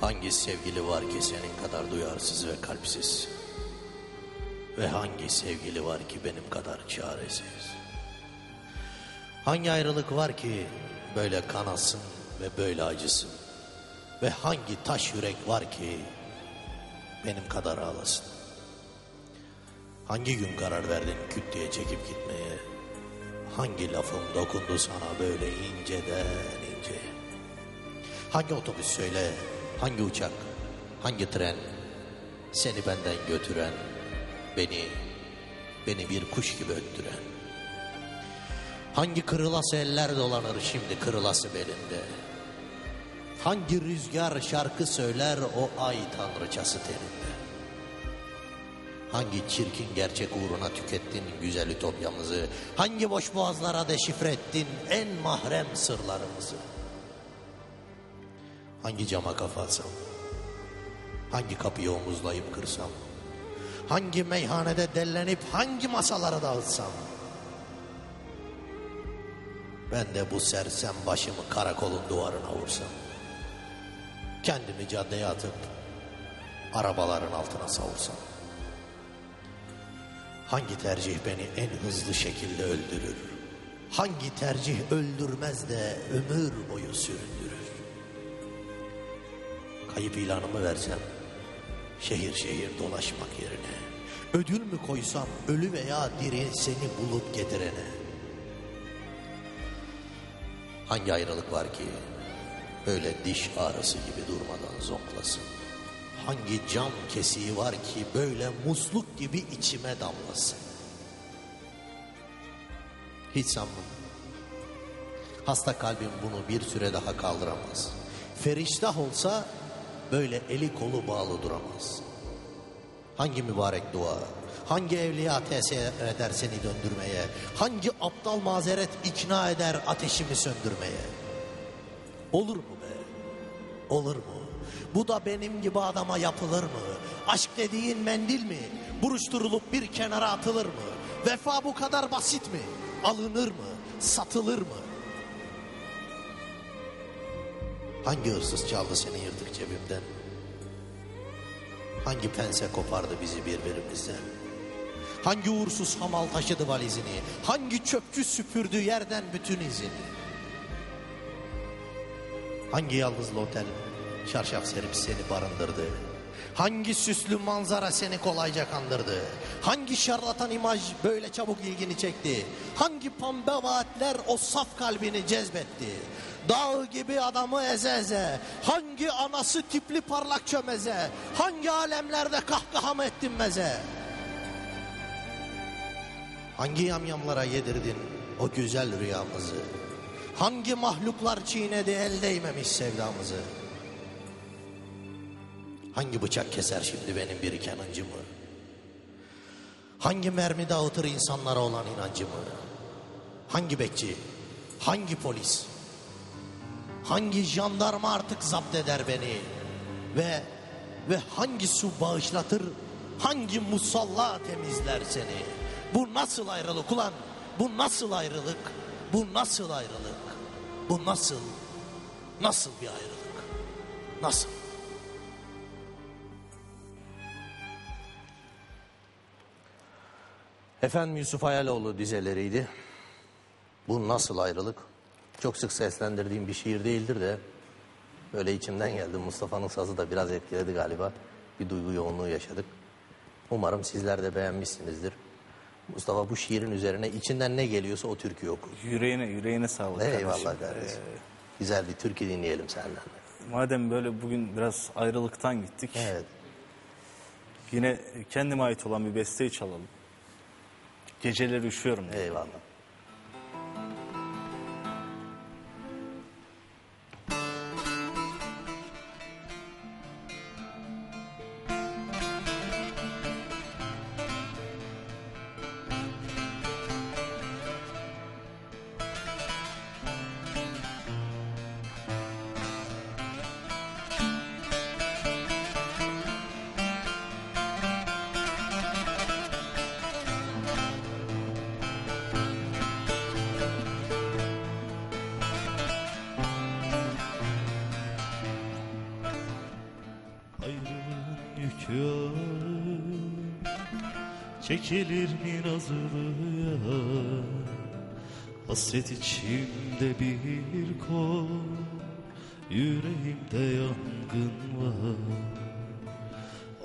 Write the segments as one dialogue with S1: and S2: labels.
S1: Hangi sevgili var ki senin kadar duyarsız ve kalpsiz? Ve hangi sevgili var ki benim kadar çaresiz? Hangi ayrılık var ki böyle kanasın ve böyle acısın? Ve hangi taş yürek var ki benim kadar ağlasın? Hangi gün karar verdin küt diye çekip gitmeye? Hangi lafım dokundu sana böyle inceden ince? Hangi otobüs söyle, hangi uçak, hangi tren seni benden götüren, beni, beni bir kuş gibi öttüren? Hangi kırılası eller dolanır şimdi kırılası belinde? Hangi rüzgar şarkı söyler o ay tanrıçası teninde? Hangi çirkin gerçek uğruna tükettin güzel ütopyamızı? Hangi boş boğazlara deşifre ettin en mahrem sırlarımızı? Hangi cama kafa atsam? Hangi kapıyı omuzlayıp kırsam? Hangi meyhanede dellenip hangi masalara dağıtsam? Ben de bu sersem başımı karakolun duvarına vursam. Kendimi caddeye atıp arabaların altına savursam. Hangi tercih beni en hızlı şekilde öldürür? Hangi tercih öldürmez de ömür boyu süründürür? Kayıp ilanımı versem şehir şehir dolaşmak yerine ödül mü koysam ölü veya diri seni bulup getirene hangi ayrılık var ki böyle diş ağrısı gibi durmadan zonklasın hangi cam kesiği var ki böyle musluk gibi içime damlasın? Hiç sanmam. Hasta kalbim bunu bir süre daha kaldıramaz. Feriştah olsa böyle eli kolu bağlı duramaz. Hangi mübarek dua, hangi evliya tesir eder seni döndürmeye, hangi aptal mazeret ikna eder ateşimi söndürmeye? Olur mu be? Olur mu? Bu da benim gibi adama yapılır mı? Aşk dediğin mendil mi? Buruşturulup bir kenara atılır mı? Vefa bu kadar basit mi? Alınır mı? Satılır mı? Hangi hırsız çaldı seni yırtık cebimden? Hangi pense kopardı bizi birbirimizden? Hangi uğursuz hamal taşıdı valizini? Hangi çöpçü süpürdü yerden bütün izini? Hangi yalnızlı otel şarşaf serip seni barındırdı? Hangi süslü manzara seni kolayca kandırdı? Hangi şarlatan imaj böyle çabuk ilgini çekti? Hangi pembe vaatler o saf kalbini cezbetti? Dağ gibi adamı eze eze, hangi anası tipli parlak çömeze, hangi alemlerde kahkaha mı ettin meze? Hangi yamyamlara yedirdin o güzel rüyamızı? Hangi mahluklar çiğnedi el değmemiş sevdamızı? Hangi bıçak keser şimdi benim biriken acımı? Hangi mermi dağıtır insanlara olan inancımı? Hangi bekçi? Hangi polis? Hangi jandarma artık zapt eder beni? Ve ve hangi su bağışlatır? Hangi musalla temizler seni? Bu nasıl ayrılık ulan? Bu nasıl ayrılık? Bu nasıl ayrılık? Bu nasıl? Nasıl bir ayrılık? Nasıl? Efendim Yusuf Hayaloğlu dizeleriydi. Bu nasıl ayrılık? Çok sık seslendirdiğim bir şiir değildir de böyle içimden geldi. Mustafa'nın sazı da biraz etkiledi galiba. Bir duygu yoğunluğu yaşadık. Umarım sizler de beğenmişsinizdir. Mustafa bu şiirin üzerine içinden ne geliyorsa o türkü okur.
S2: Yüreğine, yüreğine sağlık
S1: Eyvallah
S2: kardeşim.
S1: kardeşim. Güzel bir türkü dinleyelim senden. de.
S2: Ee, madem böyle bugün biraz ayrılıktan gittik.
S1: Evet.
S2: Yine kendime ait olan bir besteyi çalalım. Geceleri üşüyorum.
S1: Eyvallah.
S3: Çekilir mi nazlıya Hasret içimde bir kor Yüreğimde yangın var.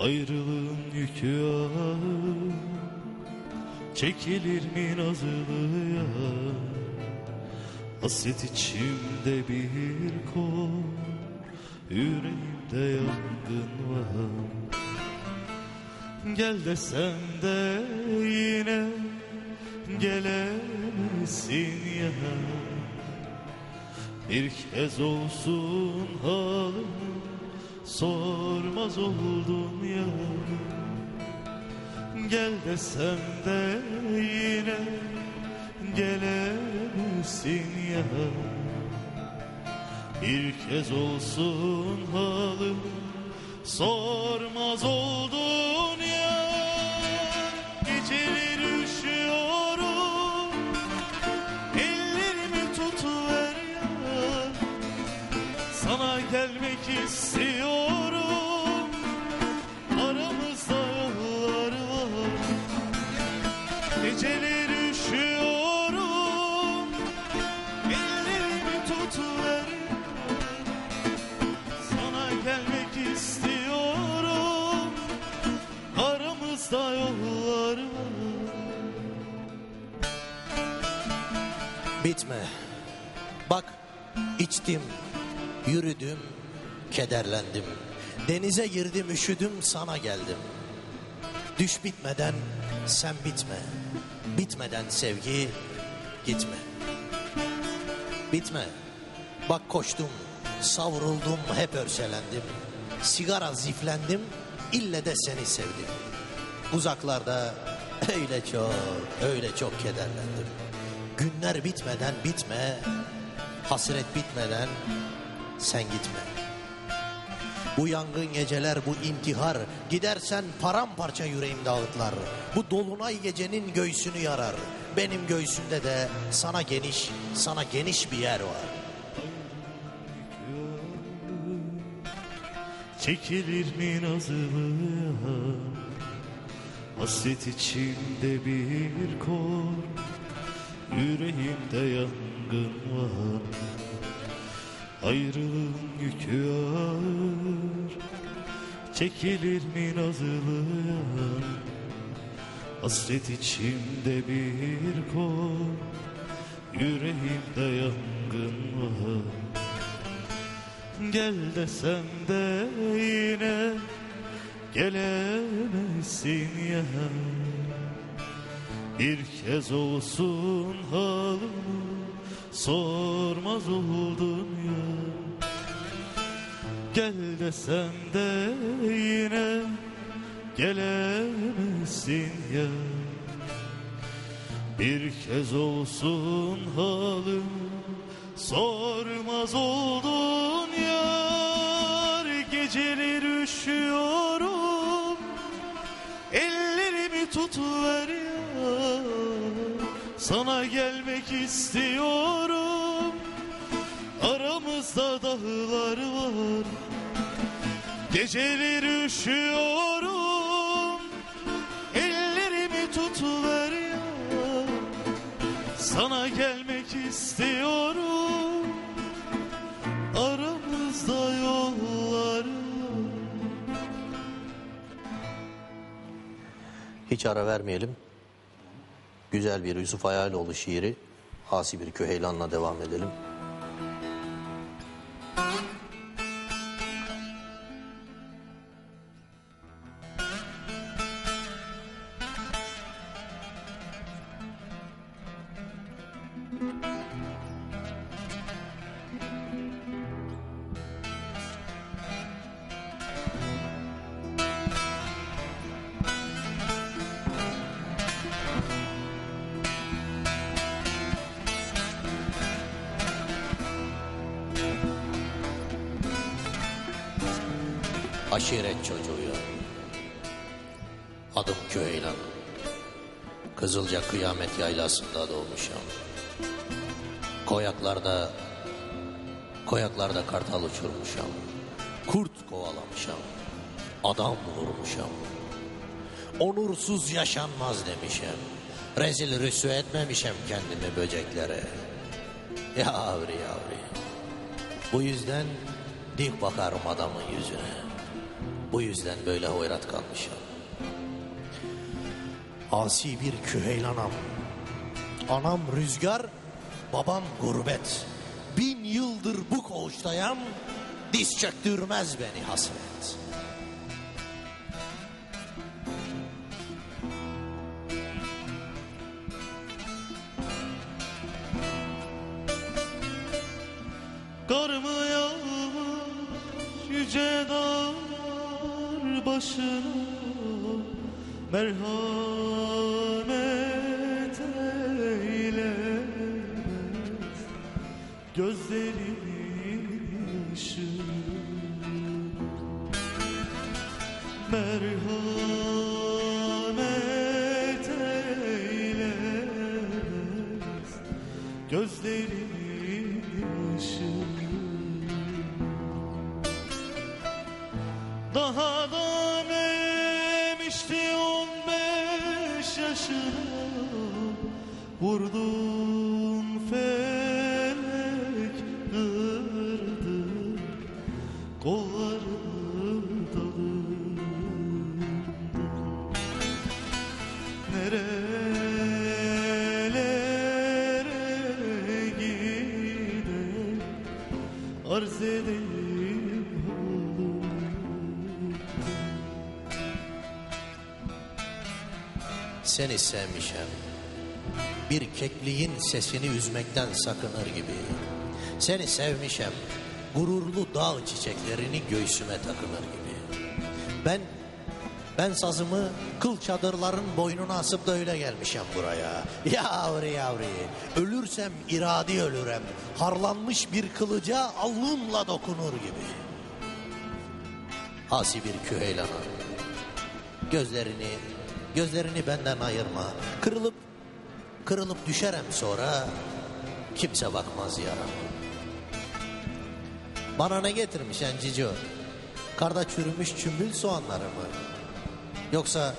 S3: Ayrılığın yükü ağır. Çekilir mi nazlıya Hasret içimde bir kor Yüreğimde yangın var Gel desem de yine gelemezsin ya. Bir kez olsun halımı sormaz oldun ya. Gel desem de yine gelemezsin ya. Bir kez olsun halımı sormaz oldun ya Geceleri üşüyorum. Ellerimi tutuver ya Sana gelmek istiyorum. Aramızda yollar var. Geceleri
S1: Bitme. Bak içtim, yürüdüm, kederlendim. Denize girdim, üşüdüm, sana geldim. Düş bitmeden sen bitme. Bitmeden sevgi gitme. Bitme. Bak koştum, savruldum, hep örselendim. Sigara ziflendim, ille de seni sevdim. Uzaklarda öyle çok, öyle çok kederlendim. Günler bitmeden bitme, hasret bitmeden sen gitme. Bu yangın geceler, bu intihar, gidersen paramparça yüreğim dağıtlar. Bu dolunay gecenin göğsünü yarar. Benim göğsümde de sana geniş, sana geniş bir yer var.
S3: Çekilir mi nazlıya Hasret içimde bir kor Yüreğimde yangın var. Ayrılığın yükü ağır. Çekilir mi nazlıya Hasret içimde bir kor. Yüreğimde yangın var. Gel desem de yine gelemezsin ya Bir kez olsun halımı sormaz oldun ya. Gel desem de yine gelemezsin ya. Bir kez olsun halımı sormaz oldun yar. Geceleri üşüyorum Ellerimi tutuver ya Sana gelmek istiyorum. Aramızda dağlar var. Geceleri üşüyorum. Ellerimi tutuver ya Sana gelmek istiyorum. Aramızda yollar var.
S1: Hiç ara vermeyelim. Güzel bir Yusuf Hayaloğlu şiiri. Asi bir Küheylan'la devam edelim. Aşiret çocuğuyum. Adım Küheylan. Kızılca kıyamet yaylasında doğmuşum. Koyaklarda, koyaklarda kartal uçurmuşum. Kurt kovalamışım. Adam vurmuşam. Onursuz yaşanmaz demişem. Rezil rüsve etmemişem kendimi böceklere. Yavri yavri. Bu yüzden dik bakarım adamın yüzüne. Bu yüzden böyle hoyrat kalmışım. Asi bir küheylanam. Anam rüzgar, babam gurbet. Bin yıldır bu koğuştayam, diz çöktürmez beni hasret.
S3: Merhamet eylemez. Gözlerin
S1: Seni sevmişem. Bir kekliğin sesini üzmekten sakınır gibi. Seni sevmişem. Gururlu dağ çiçeklerini göğsüme takınır gibi. Ben ben sazımı kıl çadırların boynuna asıp da öyle gelmişim buraya. Yavru yavru. Ölürsem iradi ölürem. Harlanmış bir kılıca alnımla dokunur gibi. Asi bir küheylanım. Gözlerini, gözlerini benden ayırma. Kırılıp, kırılıp düşerem sonra kimse bakmaz yaram. Bana ne getirmişen Cicio? Karda çürümüş çümbül soğanları mı? Yoksa,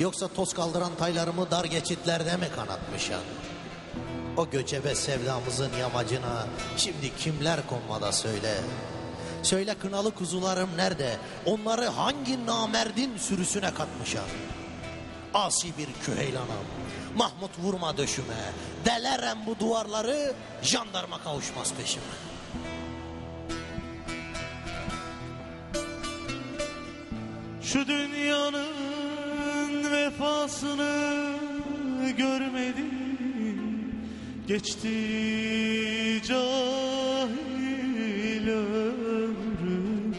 S1: yoksa toz kaldıran taylarımı dar geçitlerde mi kanatmışan? O göçebe sevdamızın yamacına şimdi kimler konmada söyle. Söyle kınalı kuzularım nerede? Onları hangi namerdin sürüsüne katmışam? Asi bir küheylanım. Mahmut vurma döşüme. Delerem bu duvarları jandarma kavuşmaz peşime.
S3: Şu dünyanın vefasını görmedim. Geçti cahil ömrüm.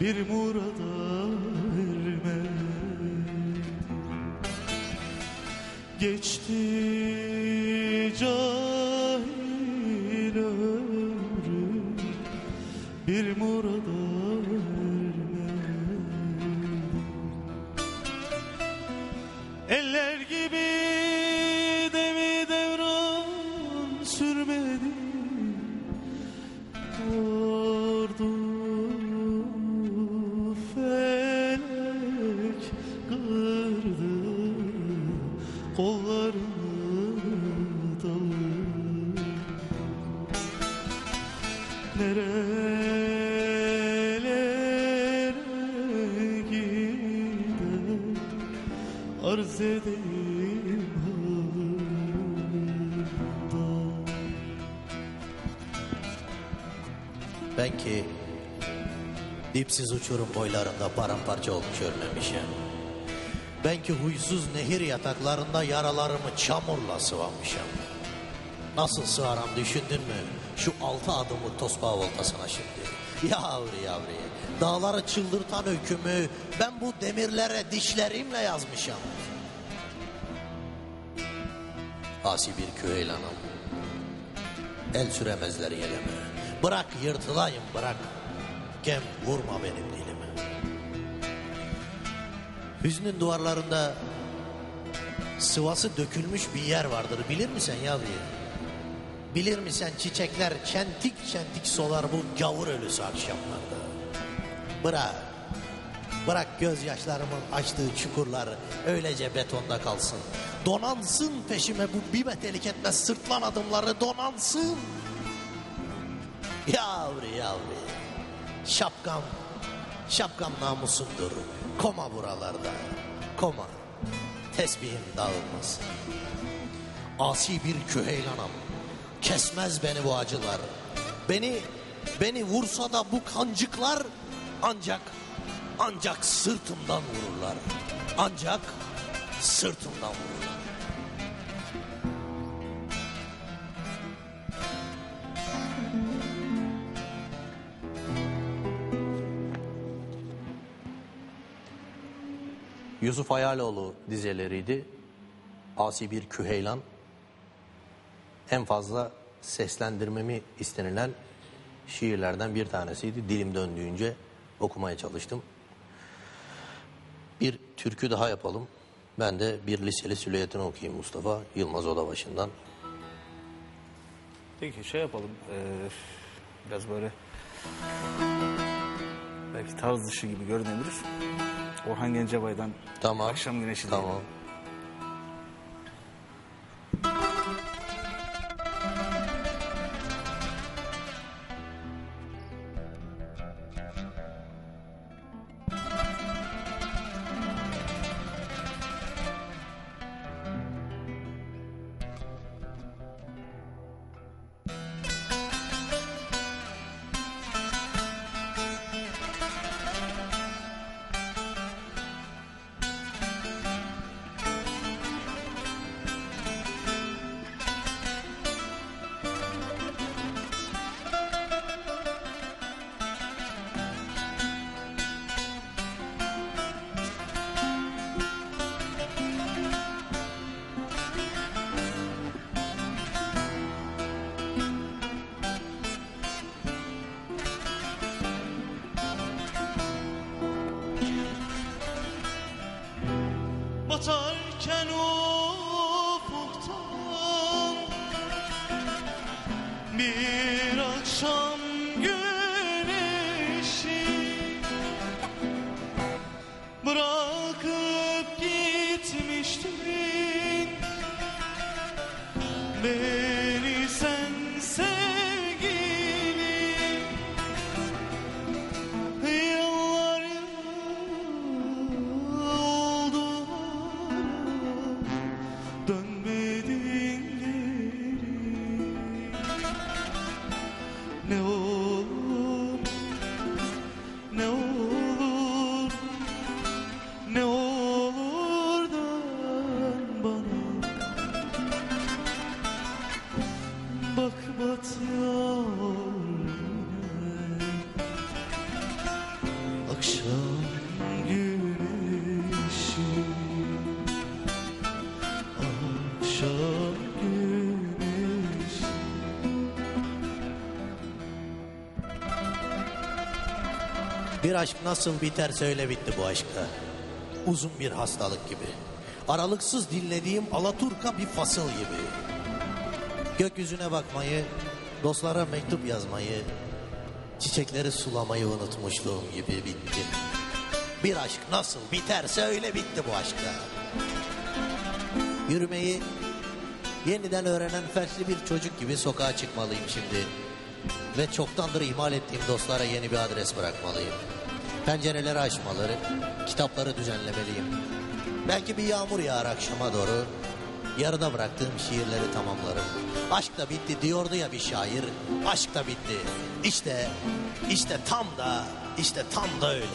S3: Bir murada ermedim Geçti
S1: ki dipsiz uçurum boylarında paramparça olmuş ölmemişim. Ben ki huysuz nehir yataklarında yaralarımı çamurla sıvamışım. Nasıl sığaram düşündün mü? Şu altı adımı tosbağa voltasına şimdi. Yavru yavru. Dağları çıldırtan öykümü ben bu demirlere dişlerimle yazmışım. Asi bir küheylanım. El süremezler yeleme. Bırak yırtılayım bırak. Gem vurma benim dilime. Hüznün duvarlarında sıvası dökülmüş bir yer vardır. Bilir misin yavru? Bilir misin çiçekler çentik çentik solar bu gavur ölüsü akşamlarda. Bırak, Bırak gözyaşlarımın açtığı çukurlar öylece betonda kalsın. Donansın peşime bu bir metelik etmez sırtlan adımları donansın. Yavru yavru. Şapkam, şapkam namusumdur. Koma buralarda, koma. Tesbihim dağılmasın. Asi bir küheylanam. Kesmez beni bu acılar. Beni, beni vursa da bu kancıklar ancak, ancak sırtımdan vururlar. Ancak sırtımdan vururlar. Yusuf Ayaloğlu dizeleriydi. Asi bir küheylan. En fazla seslendirmemi istenilen şiirlerden bir tanesiydi. Dilim döndüğünce okumaya çalıştım. Bir türkü daha yapalım. Ben de bir liseli süleyetini okuyayım Mustafa Yılmaz Odabaşı'ndan.
S2: Peki şey yapalım. eee, biraz böyle belki tarz dışı gibi görünebilir. Orhan Gencebay'dan
S1: Tamam.
S2: Akşam Güneşi
S1: Tamam.
S3: Batarken ufuktan Bir
S1: aşk nasıl biterse öyle bitti bu aşkta. Uzun bir hastalık gibi. Aralıksız dinlediğim Alaturka bir fasıl gibi. Gökyüzüne bakmayı, dostlara mektup yazmayı, çiçekleri sulamayı unutmuşluğum gibi bitti. Bir aşk nasıl biterse öyle bitti bu aşkta. Yürümeyi yeniden öğrenen felçli bir çocuk gibi sokağa çıkmalıyım şimdi. Ve çoktandır ihmal ettiğim dostlara yeni bir adres bırakmalıyım. Pencereleri açmaları, kitapları düzenlemeliyim. Belki bir yağmur yağar akşama doğru. Yarıda bıraktığım şiirleri tamamlarım. Aşk da bitti diyordu ya bir şair. Aşk da bitti. İşte, işte tam da, işte tam da öyle.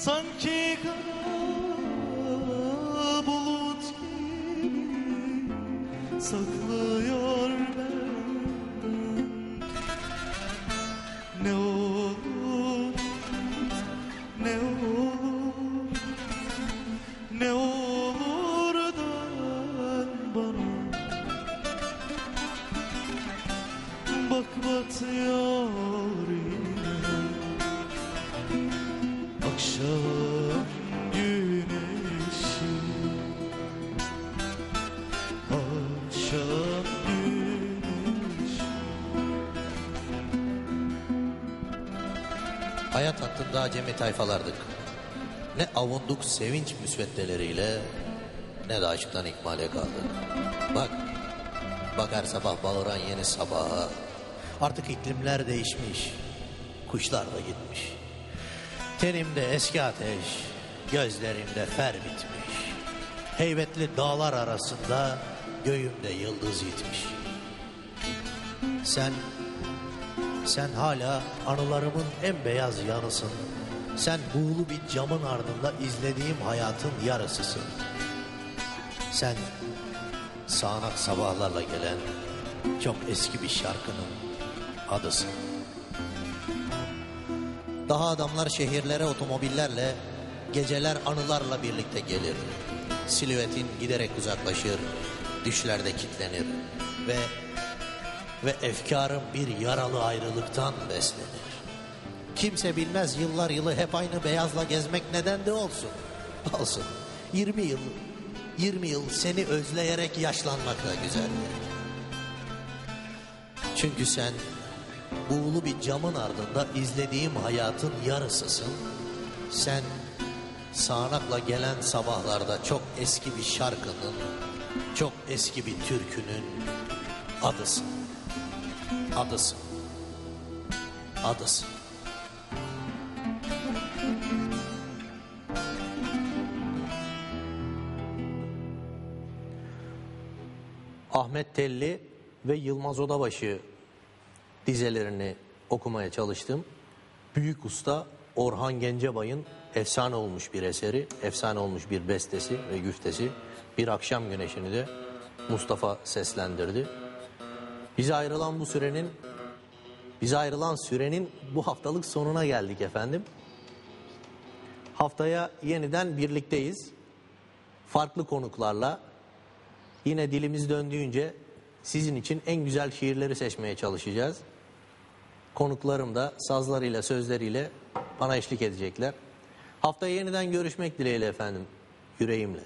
S3: sanki kız
S1: Hayat hattında acemi tayfalardık. Ne avunduk sevinç müsveddeleriyle ne de aşktan ikmale kaldık. Bak, bak her sabah bağıran yeni sabaha. Artık iklimler değişmiş, kuşlar da gitmiş. Tenimde eski ateş, gözlerimde fer bitmiş. Heybetli dağlar arasında göğümde yıldız yitmiş. Sen sen hala anılarımın en beyaz yanısın. Sen buğulu bir camın ardında izlediğim hayatın yarısısın. Sen sağanak sabahlarla gelen çok eski bir şarkının adısın. Daha adamlar şehirlere otomobillerle, geceler anılarla birlikte gelir. Silüetin giderek uzaklaşır, düşlerde kitlenir ve ve efkarım bir yaralı ayrılıktan beslenir. Kimse bilmez yıllar yılı hep aynı beyazla gezmek neden de olsun. Olsun. 20 yıl, 20 yıl seni özleyerek yaşlanmak da güzeldir. Çünkü sen buğulu bir camın ardında izlediğim hayatın yarısısın. Sen sağanakla gelen sabahlarda çok eski bir şarkının, çok eski bir türkünün adısın. Adısın. Adısın. Ahmet Telli ve Yılmaz Odabaşı dizelerini okumaya çalıştım. Büyük usta Orhan Gencebay'ın efsane olmuş bir eseri, efsane olmuş bir bestesi ve güftesi. Bir akşam güneşini de Mustafa seslendirdi. Bize ayrılan bu sürenin bize ayrılan sürenin bu haftalık sonuna geldik efendim. Haftaya yeniden birlikteyiz. Farklı konuklarla yine dilimiz döndüğünce sizin için en güzel şiirleri seçmeye çalışacağız. Konuklarım da sazlarıyla sözleriyle bana eşlik edecekler. Haftaya yeniden görüşmek dileğiyle efendim yüreğimle.